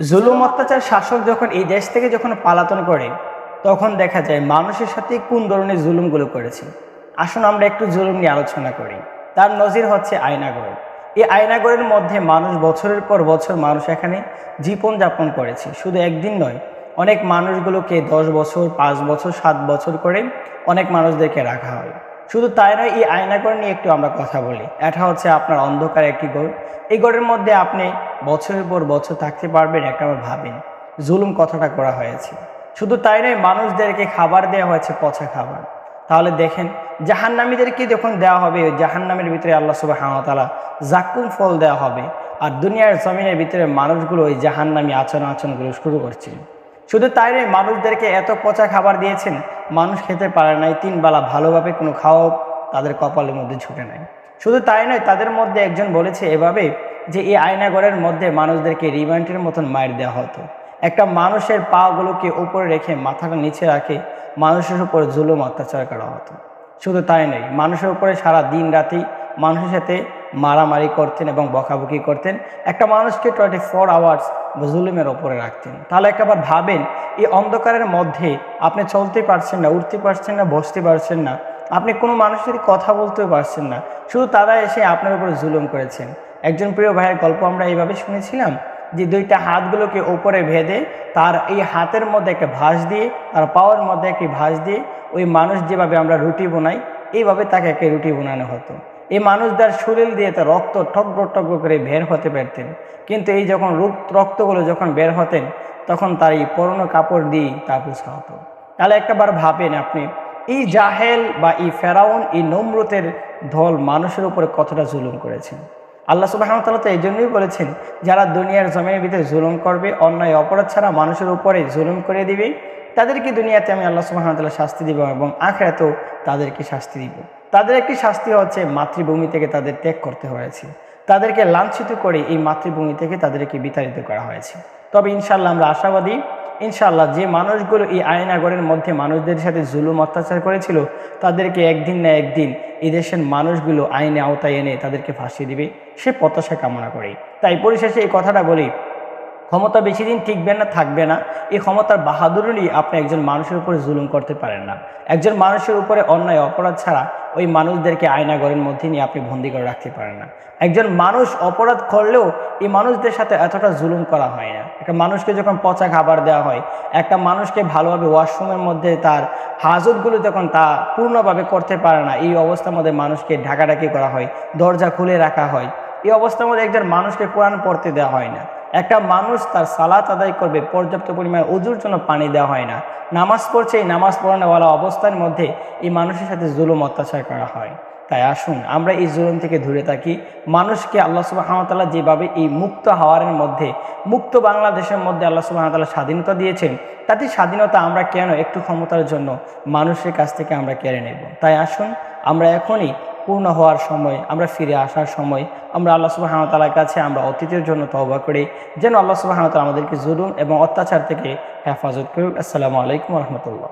জুলুম অত্যাচার শাসক যখন এই দেশ থেকে যখন পালাতন করে, তখন দেখা যায় মানুষের সাথে কোন ধরনের জুলুমগুলো করেছে? আসুন আমরা একটু জুলুম নিয়ে আলোচনা করি। তার নজির হচ্ছে আয়নাগর এই আয়নাগরের মধ্যে মানুষ বছরের পর বছর মানুষ এখানে জীবন যাপন করেছে। শুধু একদিন নয়, অনেক মানুষগুলোকে দশ বছর, পাঁচ বছর, সাত বছর করে অনেক মানুষদেরকে রাখা হয়। শুধু তাই নয়, এই আয়নাগর নিয়ে একটু আমরা কথা বলি। এটা হচ্ছে আপনার অন্ধকার একটি গড় এই গড়ের মধ্যে আপনি বছরের পর বছর থাকতে পারবেন একটা ভাবেন। জুলুম কথাটা করা হয়েছে। শুধু তাই নয়, মানুষদেরকে খাবার দেওয়া হয়েছে, পচা খাবার। তাহলে দেখেন, জাহান্নামীদেরকে যখন দেওয়া হবে জাহান্নামের ভিতরে আল্লাহ সুবাহ হামতালা জাক্কুম ফল দেওয়া হবে। আর দুনিয়ার জমিনের ভিতরে মানুষগুলো ওই জাহান্নামী আচরণ আচরণগুলো শুরু করছে। শুধু তাই নয়, মানুষদেরকে এত পচা খাবার দিয়েছেন, মানুষ খেতে পারে নাই, তিন বেলা ভালোভাবে কোনো খাওয়া তাদের কপালের মধ্যে ছুটে নাই। শুধু তাই নয়, তাদের মধ্যে একজন বলেছে এভাবে যে, এই আয়নাগরের মধ্যে মানুষদেরকে রিমান্ডের মতন মায়ের দেওয়া হতো। একটা মানুষের পাগুলোকে উপরে রেখে মাথাটা নিচে রাখে, মানুষের উপর জুলুম অত্যাচার করা হতো। শুধু তাই নয়, মানুষের উপরে সারা দিন রাতেই মানুষের সাথে মারামারি করতেন এবং বকাবকি করতেন। একটা মানুষকে টোয়েন্টি ফোর আওয়ার্স জুলুমের ওপরে রাখতেন। তাহলে একবার ভাবেন, এই অন্ধকারের মধ্যে আপনি চলতে পারছেন না, উঠতে পারছেন না, বসতে পারছেন না। আপনি কোনো মানুষের কথা বলতেও পারছেন না। শুধু তারা এসে আপনার উপরে জুলুম করেছেন। একজন প্রিয় ভাইয়ের গল্প আমরা এইভাবে শুনেছিলাম যে দুইটা হাতগুলোকে ওপরে ভেদে তার এই হাতের মধ্যে একটা ভাঁজ দিয়ে, তার পাওয়ার মধ্যে একটি ভাঁজ দিয়ে ওই মানুষ যেভাবে আমরা রুটি বোনাই, এইভাবে তাকে একটা রুটি বোনানো হতো। এই মানুষদের শরীর দিয়ে তো রক্ত টগ্র টগ্র করে বের হতে পারতেন। কিন্তু এই যখন রক্তগুলো যখন বের হতেন, তখন তার এই পুরনো কাপড় দিয়ে তা পোছা হতো। তাহলে একটাবার ভাবেন আপনি, এই জাহেল বা এই ফেরাউন, এই নমরতের দল মানুষের উপরে কতটা জুলুম করেছেন আল্লাহ সুবাহতাল্লাহ তো এই জন্যই বলেছেন, যারা দুনিয়ার জমিনের ভিতরে জুলুম করবে, অন্যায়, অপরাধ ছাড়া মানুষের উপরে জুলুম করে দিবে, তাদেরকে দুনিয়াতে আমি আল্লাহ সুবাহতাল্লাহ শাস্তি দিব এবং আখেরাতেও তাদেরকে শাস্তি দিব। তাদের একটি শাস্তি হচ্ছে মাতৃভূমি থেকে তাদের ত্যাগ করতে হয়েছে। তাদেরকে লাঞ্ছিত করে এই মাতৃভূমি থেকে তাদেরকে বিতাড়িত করা হয়েছে। তবে ইনশাল্লাহ আমরা আশাবাদী ইনশাল্লাহ যে মানুষগুলো এই আয়নাগরের মধ্যে মানুষদের সাথে জুলুম অত্যাচার করেছিল, তাদেরকে একদিন না একদিন এই দেশের মানুষগুলো আইনে আওতায় এনে তাদেরকে ফাঁসিয়ে দিবে, সে প্রত্যাশা কামনা করে। তাই পরিশেষে এই কথাটা বলি ক্ষমতা বেশি দিন টিকবে না, থাকবে না। এই ক্ষমতার বাহাদুরই আপনি একজন মানুষের উপরে জুলুম করতে পারেন না। একজন মানুষের উপরে অন্যায়, অপরাধ ছাড়া ওই মানুষদেরকে আয়নাগরের মধ্যে নিয়ে আপনি বন্দি করে রাখতে পারেন না। একজন মানুষ অপরাধ করলেও এই মানুষদের সাথে এতটা জুলুম করা হয় না। একটা মানুষকে যখন পচা খাবার দেওয়া হয়, একটা মানুষকে ভালোভাবে ওয়াশরুমের মধ্যে তার হাজতগুলো যখন তা পূর্ণভাবে করতে পারে না, এই অবস্থার মধ্যে মানুষকে ঢাকাঢাকি করা হয়, দরজা খুলে রাখা হয়। এই অবস্থার মধ্যে একজন মানুষকে কোরআন পড়তে দেওয়া হয় না। একটা মানুষ তার সালাত আদায় করবে, পর্যাপ্ত পরিমাণ উজুর জন্য পানি দেওয়া হয় না। নামাজ পড়ছে, এই নামাজ পড়ানোওয়ালা অবস্থার মধ্যে এই মানুষের সাথে জুলুম অত্যাচার করা হয়। তাই আসুন, আমরা এই জুলুম থেকে দূরে থাকি। মানুষকে আল্লাহ সুবাহতাল্লাহ যেভাবে এই মুক্ত হাওয়ারের মধ্যে, মুক্ত বাংলাদেশের মধ্যে আল্লাহ সুবাহতাল্লাহ স্বাধীনতা দিয়েছেন, তাতে স্বাধীনতা আমরা কেন একটু ক্ষমতার জন্য মানুষের কাছ থেকে আমরা কেড়ে নেব? তাই আসুন, আমরা এখনই পূর্ণ হওয়ার সময়, আমরা ফিরে আসার সময়, আমরা আল্লাহ সুবাহতালার কাছে আমরা অতীতের জন্য তহবা করি। যেন আল্লাহ সুবাহতাল আমাদেরকে জুলুম এবং অত্যাচার থেকে হেফাজত করুক। আসসালামু আলাইকুম রহমতুল্লাহ।